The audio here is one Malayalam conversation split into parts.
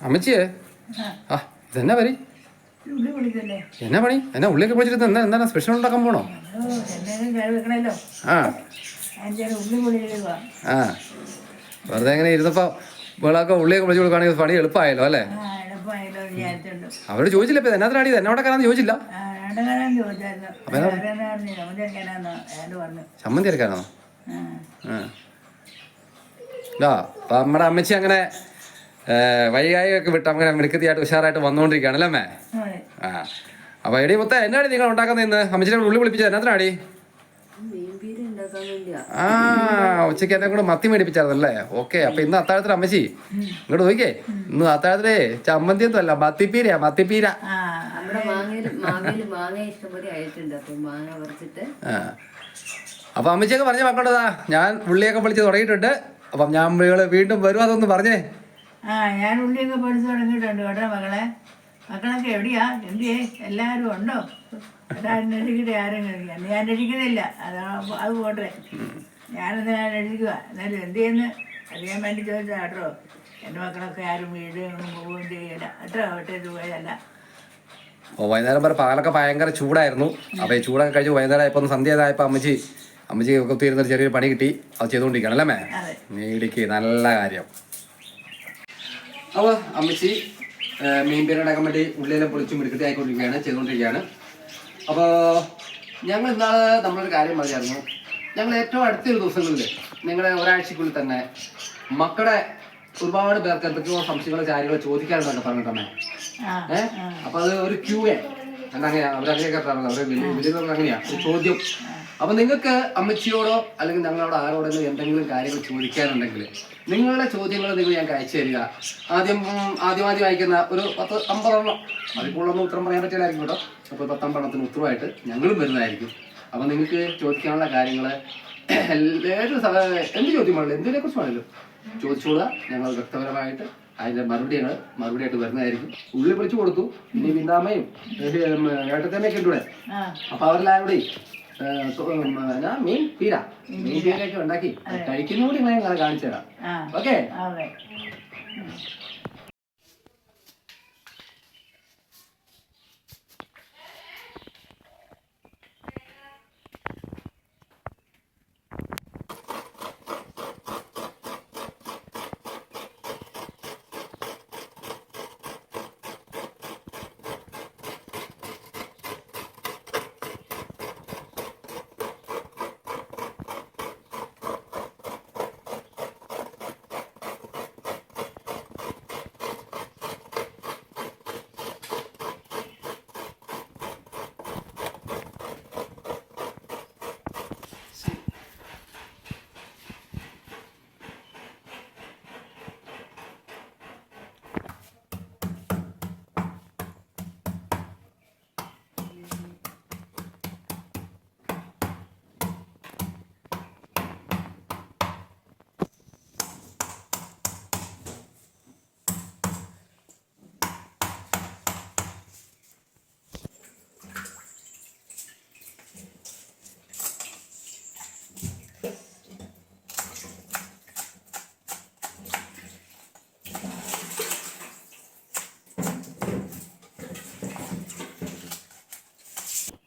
അമ്മച്ചിയേ? ആ. ഇതെന്നാ പരി എന്നാ പണി? എന്നാ ഉള്ളിലേക്ക് പൊളിച്ചിട്ട് എന്താ എന്താണ് സ്പെഷ്യൽ ഉണ്ടാക്കാൻ പോണോ? ആ. ആ. വെറുതെ എങ്ങനെ ഇരുന്നപ്പോ വെള്ളമൊക്കെ ഉള്ളിയൊക്കെ പൊളിച്ചു കൊടുക്കുകയാണെങ്കിൽ പണി എളുപ്പമായല്ലോ അല്ലേ? അവരോട് ചോദിച്ചില്ല ഇപ്പൊ എന്നാ ഇത് എന്നോടെ കാണാന്ന് ചോദിച്ചില്ല. ചമ്മന്തി അരക്കാനോ? ആ. ആ. നമ്മുടെ അമ്മച്ചി അങ്ങനെ വൈകായി ഒക്കെ വിട്ട് അങ്ങനെ മിടുക്കത്തിയായിട്ട് ഉഷാറായിട്ട് വന്നുകൊണ്ടിരിക്കുകയാണ് അല്ലേ അമ്മേ? ആ. അപ്പൊ എടി മൊത്തം എന്നാടി നിങ്ങൾ ഉണ്ടാക്കുന്ന ഇന്ന്? അമ്മച്ചിനെ ഉള്ളി വിളിപ്പിച്ചത് എന്നാത്തിനാടി വേണ്ടിയാ ആ ഉച്ചയ്ക്ക് എന്നെ കൂടെ മത്തി മേടിപ്പിച്ചായിരുന്നല്ലേ? ഓക്കെ അപ്പൊ ഇന്ന് അത്താഴത്തിന് അമ്മച്ചി ഇങ്ങോട്ട് നോക്കിയേ ഇന്ന് അത്താഴത്തിലെ ചമ്മന്തി ഒന്നും അല്ല മത്തിപ്പീരയാ മത്തിപ്പീര. അപ്പൊ അമ്മച്ചിയൊക്കെ പറഞ്ഞ മക്കളതാ ഞാൻ ഉള്ളിയൊക്കെ വിളിച്ച് തുടങ്ങിയിട്ടുണ്ട്. അപ്പം ഞാൻ വീണ്ടും വരും അതൊന്ന് പറഞ്ഞേ. ആ ഞാൻ ഉള്ളിയൊക്കെ പഠിച്ചു തുടങ്ങിയിട്ടുണ്ട് കേട്ടോ മകളെ. മക്കളൊക്കെ എവിടെയാ? എന്തിയേ? എല്ലാവരും ഉണ്ടോ? അതാ അന്വേഷിക്കട്ടെ ആരും കഴിക്കാം ഞാൻ അന്വേഷിക്കുന്നില്ല അതാ അത് പോട്ടെ. ഞാനത് അന്വേഷിക്കുക എന്നാലും എന്ത് ചെയ്യുന്നു അറിയാൻ വേണ്ടി ചോദിച്ചാൽ കേട്ടോ. എന്റെ മക്കളൊക്കെ ആരും വീട് ഒന്നും പോവുകയും ചെയ്യില്ല കേട്ടോ ഒട്ടേക്ക് പോയതല്ല. വൈകുന്നേരം വരെ പകലൊക്കെ ഭയങ്കര ചൂടായിരുന്നു. അപ്പോൾ ഈ ചൂടൊക്കെ കഴിച്ച് വൈകുന്നേരം ആയപ്പോൾ ഒന്ന് സന്ധ്യ ആയപ്പോൾ അമ്മച്ചി അമ്മച്ചി കുത്തിയിരുന്ന ഒരു ചെറിയൊരു പണി കിട്ടി. അത് ചെയ്തുകൊണ്ടിരിക്കുകയാണ് അല്ലേ മേ നല്ല കാര്യം. അപ്പോൾ അമ്മച്ചി മീൻ പേര് ഉണ്ടാക്കാൻ വേണ്ടി ഉള്ളിലെല്ലാം പൊളിച്ചും മിടുക്കത്തി ആയിക്കൊണ്ടിരിക്കുകയാണ് ചെയ്തുകൊണ്ടിരിക്കുകയാണ് അപ്പോൾ ഞങ്ങൾ ഇന്നാൾ നമ്മളൊരു കാര്യം പറഞ്ഞായിരുന്നു ഞങ്ങൾ ഏറ്റവും അടുത്തൊരു ദിവസങ്ങളിൽ നിങ്ങളെ ഒരാഴ്ചക്കുള്ളിൽ തന്നെ മക്കളുടെ ഒരുപാട് പേർക്ക് എന്തൊക്കെയോ സംശയങ്ങളോ കാര്യങ്ങളോ ചോദിക്കാറുണ്ടോ പറഞ്ഞിട്ടുണ്ടെ ഏഹ് അപ്പൊ അത് ഒരു ക്യൂ എ എന്നങ്ങനെയാ അവരങ്ങനെയൊക്കെ പറഞ്ഞത് അവരെ വലിയ വലിയ അങ്ങനെയാ ചോദ്യം അപ്പൊ നിങ്ങൾക്ക് അമ്മച്ചിയോടോ അല്ലെങ്കിൽ ഞങ്ങളോട് ആരോടെങ്കിലും എന്തെങ്കിലും കാര്യങ്ങൾ ചോദിക്കാനുണ്ടെങ്കിൽ നിങ്ങളുടെ ചോദ്യങ്ങൾ നിങ്ങൾ ഞങ്ങൾക്ക് അയച്ചു തരിക. ആദ്യം ആദ്യമാദ്യം ആദ്യം ആദ്യം അയക്കുന്ന ഒരു പത്ത് അമ്പതെണ്ണം. അതിപ്പോഴൊന്നും ഉത്തരം പറയാൻ പറ്റില്ലായിരിക്കും കേട്ടോ. അപ്പോൾ പത്തമ്പെണ്ണത്തിന് ഉത്തരവായിട്ട് ഞങ്ങളും വരുന്നതായിരിക്കും. അപ്പൊ നിങ്ങൾക്ക് ചോദിക്കാനുള്ള കാര്യങ്ങൾ ഏത് എന്ത് ചോദ്യം വേണമല്ലോ എന്തിനെ കുറിച്ച് വേണമല്ലോ ചോദിച്ചോളുക. ഞങ്ങൾ വ്യക്തപരമായിട്ട് അതിന്റെ മറുപടി ഞങ്ങൾ മറുപടി ആയിട്ട് വരുന്നതായിരിക്കും. ഉള്ളി പിടിച്ചു കൊടുത്തു. ഇനി വിന്താമയും ഏട്ടത്തമ്മയൊക്കെ ഉണ്ട് ഇവിടെ. അപ്പൊ അവരെല്ലാവരും മീൻ പീര. മീൻ പീരയൊക്കെ ഉണ്ടാക്കി. കഴിക്കുന്ന കൂടി ഞാൻ കാണിച്ചു തരാം ഓക്കെ അതെ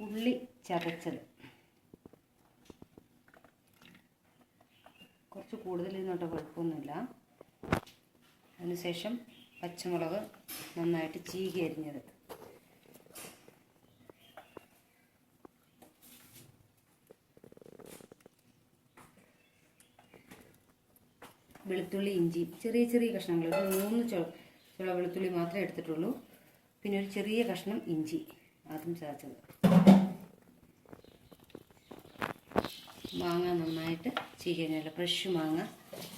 ഉള്ളി ചതച്ചത്. കുറച്ച് കൂടുതൽ നിന്നോട്ട് കുഴപ്പമൊന്നുമില്ല അതിനുശേഷം പച്ചമുളക് നന്നായിട്ട് ചീകി അരിഞ്ഞത്. വെളുത്തുള്ളി ഇഞ്ചി ചെറിയ ചെറിയ കഷ്ണങ്ങൾ. ഒരു മൂന്ന് ചുള വെളുത്തുള്ളി മാത്രമേ എടുത്തിട്ടുള്ളൂ. പിന്നെ ഒരു ചെറിയ കഷ്ണം ഇഞ്ചി അതും ചതച്ചത്. മാങ്ങ നന്നായിട്ട് ചീകനുള്ള ഫ്രഷ് മാങ്ങ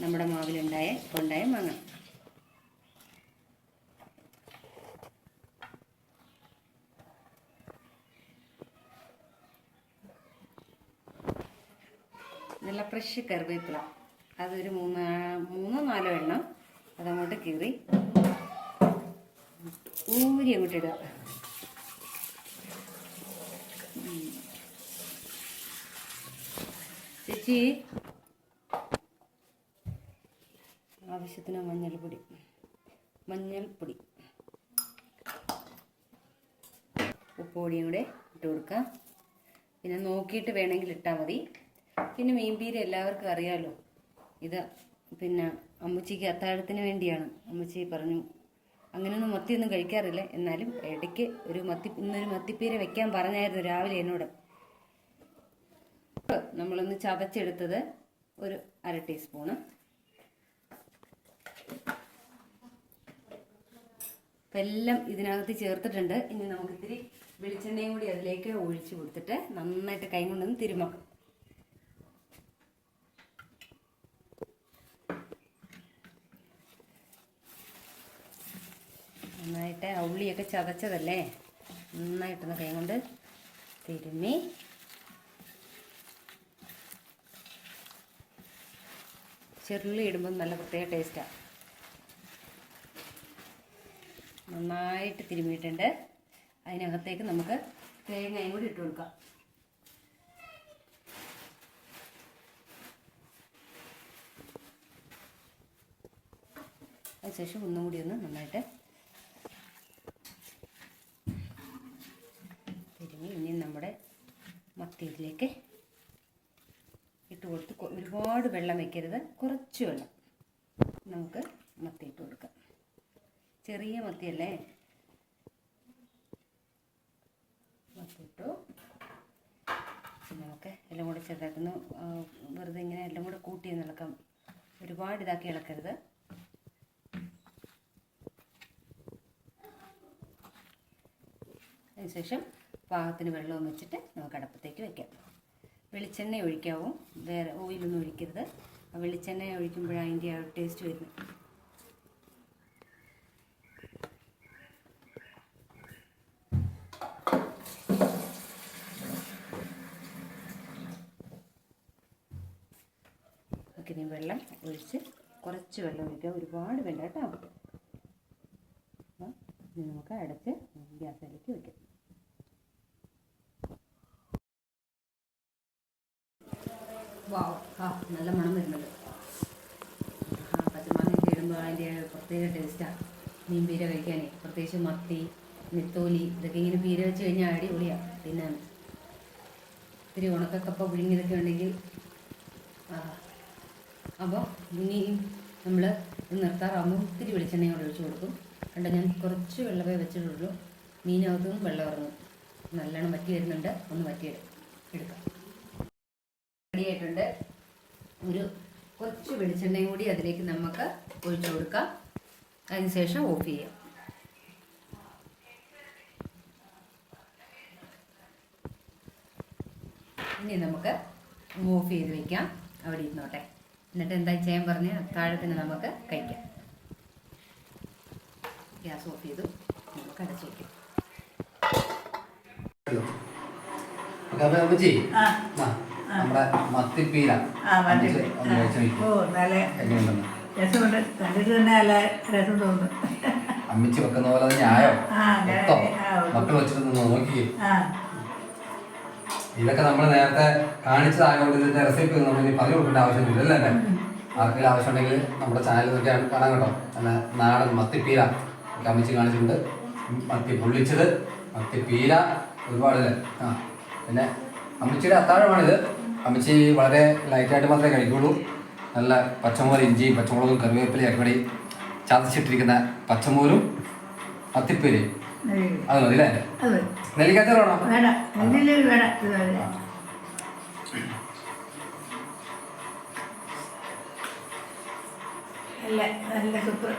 നമ്മുടെ മാവിലുണ്ടായ ഉണ്ടായ മാങ്ങ. നല്ല ഫ്രഷ് കറിവേപ്പില. അതൊരു മൂന്ന് മൂന്നോ നാലോ എണ്ണം അതങ്ങോട്ട് കീറി. ഊരി അങ്ങോട്ട് ഇടുക. ചേച്ചി. ആവശ്യത്തിന് മഞ്ഞൾപ്പൊടി. മഞ്ഞൾപ്പൊടി. ഉപ്പുപൊടിയും കൂടെ ഇട്ട് കൊടുക്കുക പിന്നെ നോക്കിയിട്ട് വേണമെങ്കിൽ ഇട്ടാൽ മതി. പിന്നെ മീൻപീര് എല്ലാവർക്കും അറിയാമല്ലോ ഇത് പിന്നെ അമ്മച്ചിക്ക് അത്താഴത്തിന് വേണ്ടിയാണ്. അമ്മച്ചി പറഞ്ഞു അങ്ങനെയൊന്നും മത്തിയൊന്നും കഴിക്കാറില്ല. എന്നാലും ഇടയ്ക്ക് ഒരു മത്തി ഇന്നൊരു മത്തിപ്പീര വെക്കാൻ പറഞ്ഞായിരുന്നു രാവിലെ എന്നോട്. നമ്മളൊന്ന് ചതച്ചെടുത്തത് ഒരു അര ടീസ്പൂണ്. എല്ലാം ഇതിനകത്ത് ചേർത്തിട്ടുണ്ട്. ഇനി നമുക്ക് ഇത്തിരി വെളിച്ചെണ്ണയും കൂടി അതിലേക്ക് ഒഴിച്ചു കൊടുത്തിട്ട് നന്നായിട്ട് കൈ കൊണ്ടൊന്ന് തിരുമാം നന്നായിട്ട് ഉള്ളിയൊക്കെ ചതച്ചതല്ലേ? നന്നായിട്ടൊന്ന് കൈ കൊണ്ട് തിരുമ്മി ചെറുള്ളി ഇടുമ്പോൾ നല്ല പ്രത്യേക ടേസ്റ്റാണ് നന്നായിട്ട് തിരുമ്മിയിട്ടുണ്ട് അതിനകത്തേക്ക് നമുക്ക് തേങ്ങയും കൂടി ഇട്ട് കൊടുക്കാം. അതിനുശേഷം ഒന്നും കൂടി ഒന്ന് നന്നായിട്ട് തിരുമ്മി ഇനി നമ്മുടെ മത്തി ഇതിലേക്ക് ഇട്ട് കൊടുത്ത് ഒരുപാട് വെള്ളം വെക്കരുത്. കുറച്ച് വെള്ളം നമുക്ക് മത്തി ഇട്ട് കൊടുക്കാം. ചെറിയ മത്തിയല്ലേ? മത്തിട്ടു നമുക്ക് എല്ലാം കൂടെ ചെറുതാക്കുന്നു വെറുതെ ഇങ്ങനെ എല്ലാം കൂടെ കൂട്ടി നിൽക്കാം ഒരുപാട് ഇതാക്കി ഇളക്കരുത്. അതിനുശേഷം പാകത്തിന് വെള്ളവും വെച്ചിട്ട് നമുക്ക് അടുപ്പത്തേക്ക് വെക്കാം. വെളിച്ചെണ്ണ ഒഴിക്കാവും. വേറെ ഓയിലൊന്നും ഒഴിക്കരുത്. വെളിച്ചെണ്ണ ഒഴിക്കുമ്പോഴാണ് അതിന്റെ ആ ടേസ്റ്റ് വരുന്നത്. ഇനി വെള്ളം ഒഴിച്ച് കുറച്ച് വെള്ളം ഒഴിക്കുക. ഒരുപാട് വേണ്ട കേട്ടോ. അപ്പോൾ നമുക്ക് അടച്ച് ഗ്യാസിലേക്ക് വയ്ക്കാം നല്ല മണം വരുന്നുണ്ട്. ആ പച്ചമാങ്ങയൊക്കെ ഇടുമ്പോൾ അതിന്റെ പ്രത്യേക ടേസ്റ്റാണ് മീൻ പീര കഴിക്കാനേ. പ്രത്യേകിച്ച് മത്തി നെത്തോലി ഇതൊക്കെ ഇങ്ങനെ പീര വെച്ച് കഴിഞ്ഞാൽ അടിപൊളിയാണ് പിന്നെ ഇത്തിരി ഉണക്കക്കപ്പ പുഴുങ്ങിയതൊക്കെ ഉണ്ടെങ്കിൽ അപ്പോൾ ഇനി നമ്മൾ നിർത്താറാകുമ്പോൾ ഇത്തിരി വെളിച്ചെണ്ണയും കൂടെ ഒഴിച്ച് കൊടുക്കും. കണ്ട ഞാൻ കുറച്ച് വെള്ളമേ വെച്ചിട്ടുള്ളൂ. മീനകത്തും വെള്ളം ഇറങ്ങും. നല്ലോണം വറ്റി വരുന്നുണ്ട്. ഒന്ന് വറ്റി എടുക്കാം. റെഡി ആയിട്ടുണ്ട്. ഒരു കുറച്ച് വെളിച്ചെണ്ണയും കൂടി അതിലേക്ക് നമുക്ക് ഒഴിച്ചു കൊടുക്കാം. അതിനുശേഷം ഓഫ് ചെയ്യാം. ഇനി നമുക്ക് ഓഫ് ചെയ്ത് വെക്കാം. അവിടെ ഇരുന്നോട്ടെ. എന്നിട്ട് എന്താ ചെയ്യാൻ പറഞ്ഞ്? താഴത്തിന് നമുക്ക് കഴിക്കാം. ഗ്യാസ് ഓഫ് ചെയ്തു. നമുക്ക് അടച്ചു വയ്ക്കാം അമ്മച്ചി ആ, നമ്മുടെ മത്തിപ്പീര. രസമുണ്ട്. കണ്ടിട്ട് തന്നെ രസം തോന്നുന്നു അമ്മച്ചി വെക്കുന്ന പോലെ തന്നെ ആയോ? മക്കൾ വെച്ചിട്ട് നോക്കി ഇതൊക്കെ നമ്മൾ നേരത്തെ കാണിച്ചതായതുകൊണ്ട് ഇതിന്റെ റെസിപ്പി നമ്മൾ പറഞ്ഞു കൊടുക്കേണ്ട ആവശ്യമില്ല അല്ലേ? ആർക്കെങ്കിലും ആവശ്യമുണ്ടെങ്കിൽ നമ്മുടെ ചാനൽ നോക്കി കാണാൻ കേട്ടോ. അല്ല നാടൻ മത്തിപ്പീര അമ്മിച്ച് കാണിച്ചിട്ടുണ്ട്. മത്തി പൊള്ളിച്ചത് മത്തിപ്പീര ഒരുപാട് ആ പിന്നെ അമ്മച്ചിയുടെ അത്താഴമാണിത്. അമ്മച്ചി വളരെ ലൈറ്റായിട്ട് മാത്രമേ കഴിക്കുള്ളൂ. നല്ല പച്ചമോര് ഇഞ്ചി പച്ചമുളകും കറിവേപ്പിലയും ഒക്കെ കൂടി ചതച്ചിട്ടിരിക്കുന്ന പച്ചമോരും അത്തിപ്പേര്. അത് മതി അല്ലേ. നെല്ലിക്കാച്ചാറാണോ നല്ല നല്ല സൂപ്പർ.